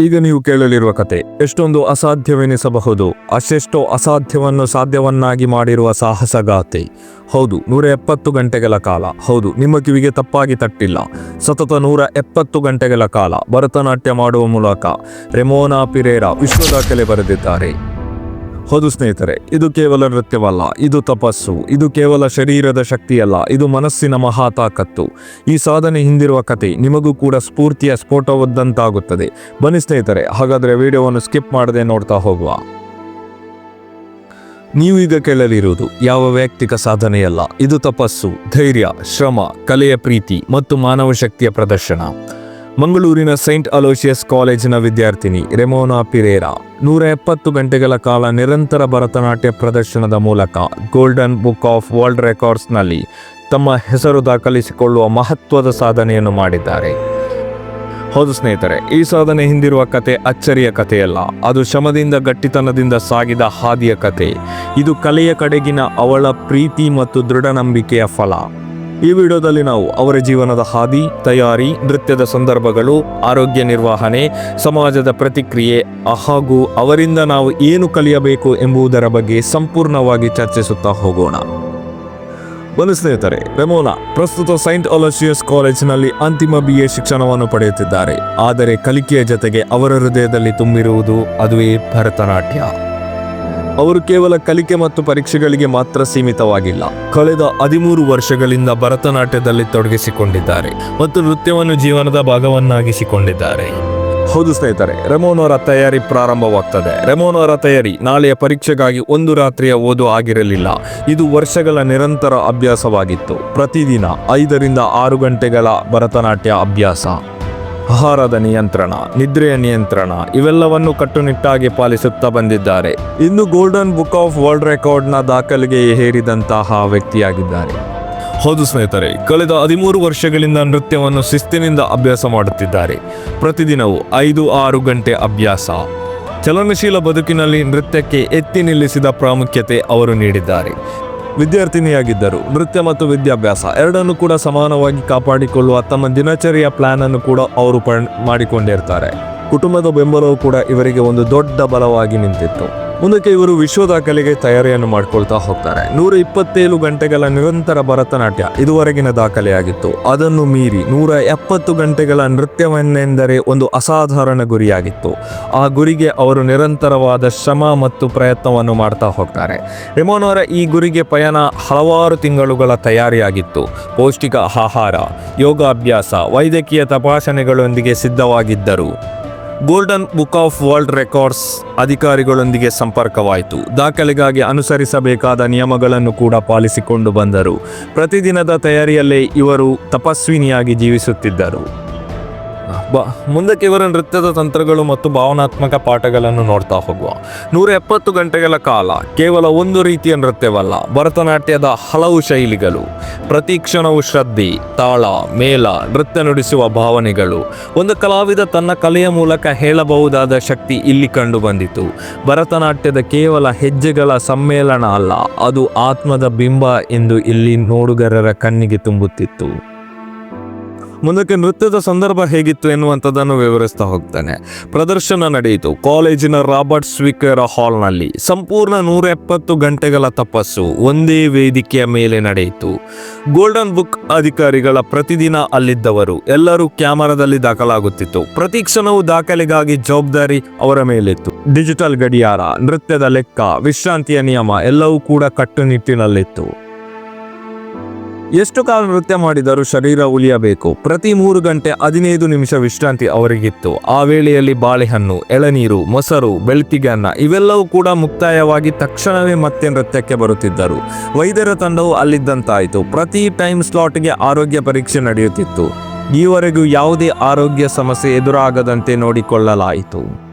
ಈಗ ನೀವು ಕೇಳಲಿರುವ ಕತೆ, ಎಷ್ಟೊಂದು ಅಸಾಧ್ಯವೆನಿಸಬಹುದು. ಅಷ್ಟೆಷ್ಟೋ ಅಸಾಧ್ಯವನ್ನು ಸಾಧ್ಯವನ್ನಾಗಿ ಮಾಡಿರುವ ಸಾಹಸಗಾಥೆ ಹೌದು, ನೂರ ಎಪ್ಪತ್ತು ಗಂಟೆಗಳ ಕಾಲ. ಹೌದು, ನಿಮ್ಮ ಕಿವಿಗೆ ತಪ್ಪಾಗಿ ತಟ್ಟಿಲ್ಲ. ಸತತ ನೂರ ಎಪ್ಪತ್ತು ಗಂಟೆಗಳ ಕಾಲ ಭರತನಾಟ್ಯ ಮಾಡುವ ಮೂಲಕ ರೆಮೋನಾ ಪಿರೇರಾ ವಿಶ್ವ ದಾಖಲೆ ಬರೆದಿದ್ದಾರೆ. ಹೌದು ಸ್ನೇಹಿತರೆ, ಇದು ಕೇವಲ ನೃತ್ಯವಲ್ಲ, ಇದು ತಪಸ್ಸು, ಇದು ಕೇವಲ ಶರೀರದ ಶಕ್ತಿಯಲ್ಲ, ಇದು ಮನಸ್ಸಿನ ಮಹಾ ತಾಕತ್ತು ಈ ಸಾಧನೆ ಹಿಂದಿರುವ ಕತೆ ನಿಮಗೂ ಕೂಡ ಸ್ಫೂರ್ತಿಯ ಸ್ಫೋಟವದ್ದಂತಾಗುತ್ತದೆ. ಬನ್ನಿ ಸ್ನೇಹಿತರೆ, ಹಾಗಾದರೆ ವಿಡಿಯೋವನ್ನು ಸ್ಕಿಪ್ ಮಾಡದೆ ನೋಡ್ತಾ ಹೋಗುವ. ನೀವು ಈಗ ಕೇಳಲಿರುವುದು, ಯಾವ ವೈಯಕ್ತಿಕ ಸಾಧನೆಯಲ್ಲ, ಇದು ತಪಸ್ಸು, ಧೈರ್ಯ, ಶ್ರಮ, ಕಲೆಯ ಪ್ರೀತಿ ಮತ್ತು ಮಾನವ ಶಕ್ತಿಯ ಪ್ರದರ್ಶನ. ಮಂಗಳೂರಿನ ಸೈಂಟ್ ಅಲೋಶಿಯಸ್ ಕಾಲೇಜಿನ ವಿದ್ಯಾರ್ಥಿನಿ ರೆಮೋನಾ ಪಿರೇರಾ, ನೂರ ಎಪ್ಪತ್ತು ಗಂಟೆಗಳ ಕಾಲ ನಿರಂತರ ಭರತನಾಟ್ಯ ಪ್ರದರ್ಶನದ ಮೂಲಕ ಗೋಲ್ಡನ್ ಬುಕ್ ಆಫ್ ವರ್ಲ್ಡ್ ರೆಕಾರ್ಡ್ಸ್ನಲ್ಲಿ ತಮ್ಮ ಹೆಸರು ದಾಖಲಿಸಿಕೊಳ್ಳುವ ಮಹತ್ವದ ಸಾಧನೆಯನ್ನು ಮಾಡಿದ್ದಾರೆ. ಹೌದು ಸ್ನೇಹಿತರೆ, ಈ ಸಾಧನೆ ಹಿಂದಿರುವ ಕತೆ ಅಚ್ಚರಿಯ ಕಥೆಯಲ್ಲ. ಅದು ಶ್ರಮದಿಂದ, ಗಟ್ಟಿತನದಿಂದ ಸಾಗಿದ ಹಾದಿಯ ಕತೆ. ಇದು ಕಲೆಯ ಕಡೆಗಿನ ಅವಳ ಪ್ರೀತಿ ಮತ್ತು ದೃಢ ನಂಬಿಕೆಯ ಫಲ. ಈ ವಿಡಿಯೋದಲ್ಲಿ ನಾವು ಅವರ ಜೀವನದ ಹಾದಿ, ತಯಾರಿ, ನೃತ್ಯದ ಸಂದರ್ಭಗಳು, ಆರೋಗ್ಯ ನಿರ್ವಹಣೆ, ಸಮಾಜದ ಪ್ರತಿಕ್ರಿಯೆ ಹಾಗೂ ಅವರಿಂದ ನಾವು ಏನು ಕಲಿಯಬೇಕು ಎಂಬುದರ ಬಗ್ಗೆ ಸಂಪೂರ್ಣವಾಗಿ ಚರ್ಚಿಸುತ್ತಾ ಹೋಗೋಣ. ಬನ್ನಿ ಸ್ನೇಹಿತರೆ, ರೆಮೋನಾ ಪ್ರಸ್ತುತ ಸೈಂಟ್ ಅಲೋಸಿಯಸ್ ಕಾಲೇಜಿನಲ್ಲಿ ಅಂತಿಮ ಬಿ ಎ ಶಿಕ್ಷಣವನ್ನು ಪಡೆಯುತ್ತಿದ್ದಾರೆ. ಆದರೆ ಕಲಿಕೆಯ ಜೊತೆಗೆ ಅವರ ಹೃದಯದಲ್ಲಿ ತುಂಬಿರುವುದು ಅದುವೇ ಭರತನಾಟ್ಯ. ಅವರು ಕೇವಲ ಕಲಿಕೆ ಮತ್ತು ಪರೀಕ್ಷೆಗಳಿಗೆ ಮಾತ್ರ ಸೀಮಿತವಾಗಿಲ್ಲ. ಕಳೆದ ಹದಿಮೂರು ವರ್ಷಗಳಿಂದ ಭರತನಾಟ್ಯದಲ್ಲಿ ತೊಡಗಿಸಿಕೊಂಡಿದ್ದಾರೆ ಮತ್ತು ನೃತ್ಯವನ್ನು ಜೀವನದ ಭಾಗವನ್ನಾಗಿಸಿಕೊಂಡಿದ್ದಾರೆ. ಹೌದು ಸ್ನೇಹಿತರೆ, ರೆಮೋನೋರ ತಯಾರಿ ಪ್ರಾರಂಭವಾಗ್ತದೆ. ರೆಮೋನೋರ ತಯಾರಿ ನಾಳೆಯ ಪರೀಕ್ಷೆಗಾಗಿ ಒಂದು ರಾತ್ರಿಯ ಓದು ಆಗಿರಲಿಲ್ಲ. ಇದು ವರ್ಷಗಳ ನಿರಂತರ ಅಭ್ಯಾಸವಾಗಿತ್ತು. ಪ್ರತಿದಿನ ಐದರಿಂದ ಆರು ಗಂಟೆಗಳ ಭರತನಾಟ್ಯ ಅಭ್ಯಾಸ. ಆಹಾರದ ನಿಯಂತ್ರಣ, ನಿದ್ರೆಯ ನಿಯಂತ್ರಣ ಇವೆಲ್ಲವನ್ನು ಕಟ್ಟುನಿಟ್ಟಾಗಿ ಪಾಲಿಸುತ್ತಾ ಬಂದಿದ್ದಾರೆ. ಇನ್ನು ಗೋಲ್ಡನ್ ಬುಕ್ ಆಫ್ ವರ್ಲ್ಡ್ ರೆಕಾರ್ಡ್ನ ದಾಖಲೆಗೆ ಹೇರಿದಂತಹ ವ್ಯಕ್ತಿಯಾಗಿದ್ದಾರೆ. ಹೌದು ಸ್ನೇಹಿತರೆ, ಕಳೆದ ಹದಿಮೂರು ವರ್ಷಗಳಿಂದ ನೃತ್ಯವನ್ನು ಶಿಸ್ತಿನಿಂದ ಅಭ್ಯಾಸ ಮಾಡುತ್ತಿದ್ದಾರೆ. ಪ್ರತಿದಿನವೂ ಐದು ಆರು ಗಂಟೆ ಅಭ್ಯಾಸ. ಚಲನಶೀಲ ಬದುಕಿನಲ್ಲಿ ನೃತ್ಯಕ್ಕೆ ಎತ್ತಿ ನಿಲ್ಲಿಸಿದ ಪ್ರಾಮುಖ್ಯತೆ ಅವರು ನೀಡಿದ್ದಾರೆ. ವಿದ್ಯಾರ್ಥಿನಿಯಾಗಿದ್ದರು. ನೃತ್ಯ ಮತ್ತು ವಿದ್ಯಾಭ್ಯಾಸ ಎರಡನ್ನು ಕೂಡ ಸಮಾನವಾಗಿ ಕಾಪಾಡಿಕೊಳ್ಳುವ ತಮ್ಮ ದಿನಚರಿಯ ಪ್ಲಾನ್ ಅನ್ನು ಕೂಡ ಅವರು ಮಾಡಿಕೊಂಡಿರ್ತಾರೆ. ಕುಟುಂಬದ ಬೆಂಬಲವು ಕೂಡ ಇವರಿಗೆ ಒಂದು ದೊಡ್ಡ ಬಲವಾಗಿ ನಿಂತಿತ್ತು. ಮುಂದಕ್ಕೆ ಇವರು ವಿಶ್ವ ದಾಖಲೆಗೆ ತಯಾರಿಯನ್ನು ಮಾಡ್ಕೊಳ್ತಾ ಹೋಗ್ತಾರೆ. ನೂರ ಇಪ್ಪತ್ತೇಳು ಗಂಟೆಗಳ ನಿರಂತರ ಭರತನಾಟ್ಯ ಇದುವರೆಗಿನ ದಾಖಲೆಯಾಗಿತ್ತು. ಅದನ್ನು ಮೀರಿ ನೂರ ಎಪ್ಪತ್ತು ಗಂಟೆಗಳ ನೃತ್ಯವನ್ನೆಂದರೆ ಒಂದು ಅಸಾಧಾರಣ ಗುರಿಯಾಗಿತ್ತು. ಆ ಗುರಿಗೆ ಅವರು ನಿರಂತರವಾದ ಶ್ರಮ ಮತ್ತು ಪ್ರಯತ್ನವನ್ನು ಮಾಡ್ತಾ ಹೋಗ್ತಾರೆ. ರೆಮೋನವರ ಈ ಗುರಿಗೆ ಪಯಣ ಹಲವಾರು ತಿಂಗಳುಗಳ ತಯಾರಿಯಾಗಿತ್ತು. ಪೌಷ್ಟಿಕ ಆಹಾರ, ಯೋಗಾಭ್ಯಾಸ, ವೈದ್ಯಕೀಯ ತಪಾಸಣೆಗಳೊಂದಿಗೆ ಸಿದ್ಧವಾಗಿದ್ದರು. Golden book of world records ಅಧಿಕಾರಿಗಳೊಂದಿಗೆ ಸಂಪರ್ಕವಾಯಿತು. ದಾಖಲೆಗಾಗಿ ಅನುಸರಿಸಬೇಕಾದ ನಿಯಮಗಳನ್ನು ಕೂಡ ಪಾಲಿಸಿಕೊಂಡು ಬಂದರು. ಪ್ರತಿದಿನದ ತಯಾರಿಯಲ್ಲೇ ಇವರು ತಪಸ್ವಿನಿಯಾಗಿ ಜೀವಿಸುತ್ತಿದ್ದರು. ಬ, ಮುಂದಕ್ಕೆ ಇವರ ನೃತ್ಯದ ತಂತ್ರಗಳು ಮತ್ತು ಭಾವನಾತ್ಮಕ ಪಾಠಗಳನ್ನು ನೋಡ್ತಾ ಹೋಗುವ. ನೂರ ಎಪ್ಪತ್ತು ಗಂಟೆಗಳ ಕಾಲ ಕೇವಲ ಒಂದು ರೀತಿಯ ನೃತ್ಯವಲ್ಲ, ಭರತನಾಟ್ಯದ ಹಲವು ಶೈಲಿಗಳು. ಪ್ರತಿ ಕ್ಷಣವು ಶ್ರದ್ಧೆ, ತಾಳ, ಮೇಳ, ನೃತ್ಯ ನುಡಿಸುವ ಭಾವನೆಗಳು. ಒಂದು ಕಲಾವಿದ ತನ್ನ ಕಲೆಯ ಮೂಲಕ ಹೇಳಬಹುದಾದ ಶಕ್ತಿ ಇಲ್ಲಿ ಕಂಡುಬಂದಿತು. ಭರತನಾಟ್ಯದ ಕೇವಲ ಹೆಜ್ಜೆಗಳ ಸಮ್ಮೇಳನ ಅಲ್ಲ, ಅದು ಆತ್ಮದ ಬಿಂಬ ಎಂದು ಇಲ್ಲಿ ನೋಡುಗರರ ಕಣ್ಣಿಗೆ ತುಂಬುತ್ತಿತ್ತು. ಮುಂದಕ್ಕೆ ನೃತ್ಯದ ಸಂದರ್ಭ ಹೇಗಿತ್ತು ಎನ್ನುವಂಥದ್ದನ್ನು ವಿವರಿಸ್ತಾ ಹೋಗ್ತಾನೆ. ಪ್ರದರ್ಶನ ನಡೆಯಿತು. ಕಾಲೇಜಿನ ರಾಬರ್ಟ್ ಸ್ವಿಕರ್ ಹಾಲ್ನಲ್ಲಿ ಸಂಪೂರ್ಣ ನೂರ ಎಪ್ಪತ್ತು ಗಂಟೆಗಳ ತಪಸ್ಸು ಒಂದೇ ವೇದಿಕೆಯ ಮೇಲೆ ನಡೆಯಿತು. ಗೋಲ್ಡನ್ ಬುಕ್ ಅಧಿಕಾರಿಗಳ ಪ್ರತಿದಿನ ಅಲ್ಲಿದ್ದವರು ಎಲ್ಲರೂ ಕ್ಯಾಮರಾದಲ್ಲಿ ದಾಖಲಾಗುತ್ತಿತ್ತು. ಪ್ರತಿ ಕ್ಷಣವೂ ದಾಖಲೆಗಾಗಿ ಜವಾಬ್ದಾರಿ ಅವರ ಮೇಲಿತ್ತು. ಡಿಜಿಟಲ್ ಗಡಿಯಾರ, ನೃತ್ಯದ ಲೆಕ್ಕ, ವಿಶ್ರಾಂತಿಯ ನಿಯಮ ಎಲ್ಲವೂ ಕೂಡ ಕಟ್ಟುನಿಟ್ಟಿನಲ್ಲಿತ್ತು. ಎಷ್ಟು ಕಾಲ ನೃತ್ಯ ಮಾಡಿದರೂ ಶರೀರ ಉಳಿಯಬೇಕು? ಪ್ರತಿ ಮೂರು ಗಂಟೆ ಹದಿನೈದು ನಿಮಿಷ ವಿಶ್ರಾಂತಿ ಅವರಿಗಿತ್ತು. ಆ ವೇಳೆಯಲ್ಲಿ ಬಾಳೆಹಣ್ಣು, ಎಳನೀರು, ಮೊಸರು ಬೆಳ್ತಿಗೆ ಅನ್ನ ಇವೆಲ್ಲವೂ ಕೂಡ ಮುಕ್ತಾಯವಾಗಿ ತಕ್ಷಣವೇ ಮತ್ತೆ ನೃತ್ಯಕ್ಕೆ ಬರುತ್ತಿದ್ದರು. ವೈದ್ಯರ ತಂಡವು ಅಲ್ಲಿದ್ದಂತಾಯಿತು. ಪ್ರತಿ ಟೈಮ್ ಸ್ಲಾಟ್ಗೆ ಆರೋಗ್ಯ ಪರೀಕ್ಷೆ ನಡೆಯುತ್ತಿತ್ತು. ಈವರೆಗೂ ಯಾವುದೇ ಆರೋಗ್ಯ ಸಮಸ್ಯೆ ಎದುರಾಗದಂತೆ ನೋಡಿಕೊಳ್ಳಲಾಯಿತು.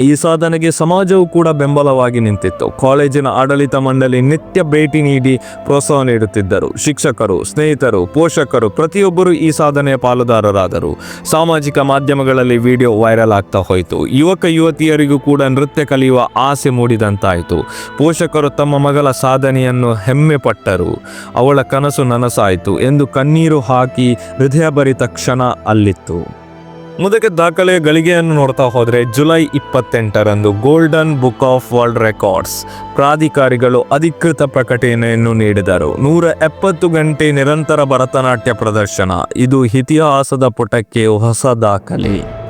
ಈ ಸಾಧನೆಗೆ ಸಮಾಜವು ಕೂಡ ಬೆಂಬಲವಾಗಿ ನಿಂತಿತ್ತು. ಕಾಲೇಜಿನ ಆಡಳಿತ ಮಂಡಳಿ ನಿತ್ಯ ಭೇಟಿ ನೀಡಿ ಪ್ರೋತ್ಸಾಹ ನೀಡುತ್ತಿದ್ದರು. ಶಿಕ್ಷಕರು, ಸ್ನೇಹಿತರು, ಪೋಷಕರು, ಪ್ರತಿಯೊಬ್ಬರು ಈ ಸಾಧನೆಯ ಪಾಲುದಾರರಾದರು. ಸಾಮಾಜಿಕ ಮಾಧ್ಯಮಗಳಲ್ಲಿ ವಿಡಿಯೋ ವೈರಲ್ ಆಗ್ತಾ ಹೋಯಿತು. ಯುವಕ, ಯುವತಿಯರಿಗೂ ಕೂಡ ನೃತ್ಯ ಕಲಿಯುವ ಆಸೆ ಮೂಡಿದಂತಾಯಿತು. ಪೋಷಕರು ತಮ್ಮ ಮಗಳ ಸಾಧನೆಯನ್ನು ಹೆಮ್ಮೆ ಪಟ್ಟರು ಅವಳ ಕನಸು ನನಸಾಯಿತು ಎಂದು ಕಣ್ಣೀರು ಹಾಕಿ ಹೃದಯಭರಿತ ಕ್ಷಣ ಅಲ್ಲಿತ್ತು. ಮುಂದಕ್ಕೆ ದಾಖಲೆಯ ಗಳಿಗೆಯನ್ನು ನೋಡ್ತಾ ಹೋದರೆ July ಇಪ್ಪತ್ತೆಂಟರಂದು golden book of world records ಪ್ರಾಧಿಕಾರಿಗಳು ಅಧಿಕೃತ ಪ್ರಕಟಣೆಯನ್ನು ನೀಡಿದರು. ನೂರ ಎಪ್ಪತ್ತು ಗಂಟೆ ನಿರಂತರ ಭರತನಾಟ್ಯ ಪ್ರದರ್ಶನ. ಇದು ಇತಿಹಾಸದ ಪುಟಕ್ಕೆ ಹೊಸ ದಾಖಲೆ.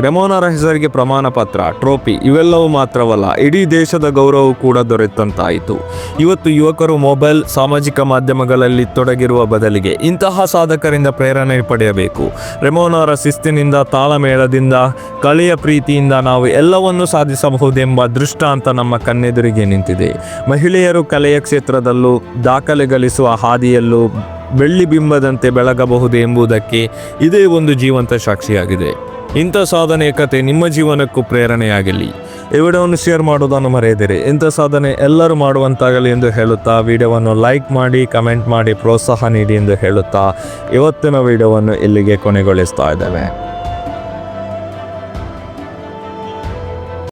ರೆಮೋನರ ಹೆಸರಿಗೆ ಪ್ರಮಾಣ ಪತ್ರ, ಟ್ರೋಫಿ ಇವೆಲ್ಲವೂ ಮಾತ್ರವಲ್ಲ, ಇಡೀ ದೇಶದ ಗೌರವ ಕೂಡ ದೊರೆತಂತಾಯಿತು. ಇವತ್ತು ಯುವಕರು ಮೊಬೈಲ್, ಸಾಮಾಜಿಕ ಮಾಧ್ಯಮಗಳಲ್ಲಿ ತೊಡಗಿರುವ ಬದಲಿಗೆ ಇಂತಹ ಸಾಧಕರಿಂದ ಪ್ರೇರಣೆ ಪಡೆಯಬೇಕು. ರೆಮೋನರ ಶಿಸ್ತಿನಿಂದ, ತಾಳಮೇಳದಿಂದ, ಕಲೆಯ ಪ್ರೀತಿಯಿಂದ ನಾವು ಎಲ್ಲವನ್ನೂ ಸಾಧಿಸಬಹುದೆಂಬ ದೃಷ್ಟಾಂತ ನಮ್ಮ ಕಣ್ಣೆದುರಿಗೆ ನಿಂತಿದೆ. ಮಹಿಳೆಯರು ಕಲೆಯ ಕ್ಷೇತ್ರದಲ್ಲೂ ದಾಖಲೆ ಗಳಿಸುವ ಹಾದಿಯಲ್ಲೂ ಬೆಳ್ಳಿ ಬಿಂಬದಂತೆ ಬೆಳಗಬಹುದು ಎಂಬುದಕ್ಕೆ ಇದೇ ಒಂದು ಜೀವಂತ ಸಾಕ್ಷಿಯಾಗಿದೆ. ಇಂಥ ಸಾಧನೆಯ ಕತೆ ನಿಮ್ಮ ಜೀವನಕ್ಕೂ ಪ್ರೇರಣೆಯಾಗಲಿ. ಈ ವಿಡಿಯೋವನ್ನು ಶೇರ್ ಮಾಡೋದನ್ನು ಮರೆಯದಿರಿ. ಇಂಥ ಸಾಧನೆ ಎಲ್ಲರೂ ಮಾಡುವಂತಾಗಲಿ ಎಂದು ಹೇಳುತ್ತಾ, ವಿಡಿಯೋವನ್ನು ಲೈಕ್ ಮಾಡಿ, ಕಮೆಂಟ್ ಮಾಡಿ, ಪ್ರೋತ್ಸಾಹ ನೀಡಿ ಎಂದು ಹೇಳುತ್ತಾ, ಇವತ್ತಿನ ವಿಡಿಯೋವನ್ನು ಇಲ್ಲಿಗೆ ಕೊನೆಗೊಳಿಸ್ತಾ ಇದ್ದೇವೆ.